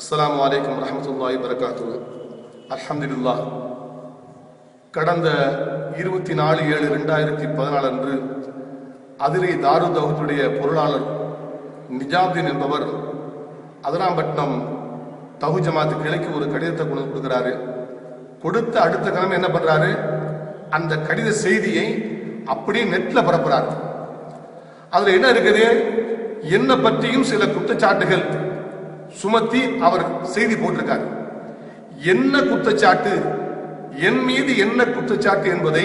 அஸ்லாம் வலைக்கம் வரஹ்மத்துல்லாஹி வரகாத்து அலமதுல்லா கடந்த இருபத்தி நாலு ஏழு ரெண்டாயிரத்தி பதினாலு அன்று அதிரை தாரு தௌத்துடைய பொருளாளர் நிஜாம்தீன் என்பவர் அதனாம்பட்டினம் தகு ஜமாத்து கிளைக்கு ஒரு கடிதத்தை கொண்டு கொடுக்குறாரு. கொடுத்த அடுத்த கிழமை என்ன பண்ணுறாரு அந்த கடித செய்தியை அப்படியே நெட்டில் பரப்புறாரு. அதில் என்ன இருக்குது? என்னை பற்றியும் சில குற்றச்சாட்டுகள் சுமத்தி அவர் செய்தி போட்டிருக்காரு. என்ன குற்றச்சாட்டு? என் மீது என்ன குற்றச்சாட்டு என்பதை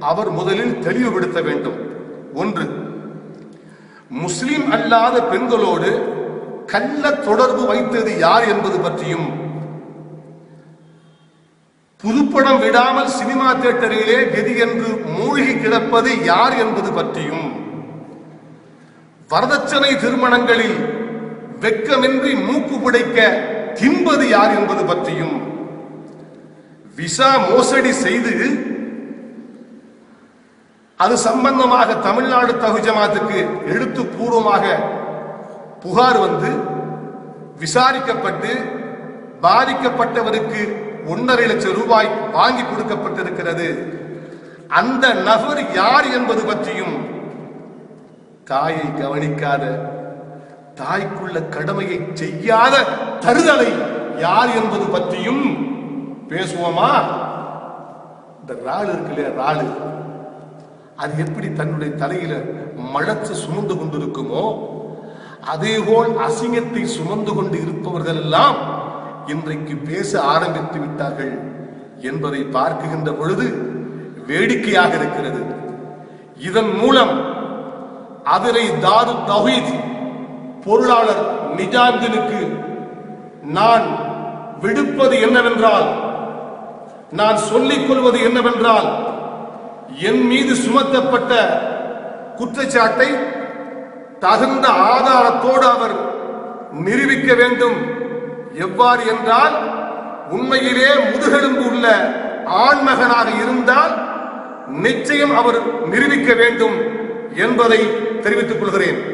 அவர் முதலில் தெளிவுபடுத்த வேண்டும். ஒன்று முஸ்லிம் அல்லாத பெண்களோடு கள்ள தொடர்பு வைத்தது யார் என்பது பற்றியும் புதுப்படம் விடாமல் சினிமா தியேட்டரிலே கதி என்று மூழ்கி கிடப்பது யார் என்பது பற்றியும் வரதட்சணை திருமணங்களில் வெக்கமின்றி மூக்கு புடைக்க தின்பது யார் என்பது பற்றியும் விசா மோசடி செய்து அது சம்பந்தமாக தமிழ்நாடு தகுஜமாத்துக்கு எழுத்துப்பூர்வமாக புகார் வந்து விசாரிக்கப்பட்டு பாதிக்கப்பட்டவருக்கு ஒன்றரை லட்சம் ரூபாய் வாங்கி கொடுக்கப்பட்டிருக்கிறது. அந்த நபர் யார் என்பது பற்றியும் காயை கவனிக்காத தாய்க்குள்ள கடமையை செய்யாத தருதலை யார் என்பது பற்றியும் பேசுவோமா? இந்த ராள் இருக்கு இல்லையா ராளு அது எப்படி தன்னுடைய தலையில மழத்து சுமந்து கொண்டிருக்குமோ அதேபோல் அசிங்கத்தை சுமந்து கொண்டு இருப்பவர்கள் எல்லாம் இன்றைக்கு பேச ஆரம்பித்து விட்டார்கள் என்பதை பார்க்குகின்ற பொழுது வேடிக்கையாக இருக்கிறது. இதன் மூலம் அதிரை தாது தகுதி பொருளாளர் நிஜாந்தினுக்கு நான் விடுப்பது என்னவென்றால் நான் சொல்லிக் கொள்வது என்னவென்றால் என் மீது சுமத்தப்பட்ட குற்றச்சாட்டை தகுந்த ஆதாரத்தோடு அவர் நிரூபிக்க வேண்டும். எவ்வாறு என்றால் உண்மையிலே முதுகெலும்பு உள்ள ஆண்மகனாக இருந்தால் நிச்சயம் அவர் நிரூபிக்க வேண்டும் என்பதை தெரிவித்துக் கொள்கிறேன்.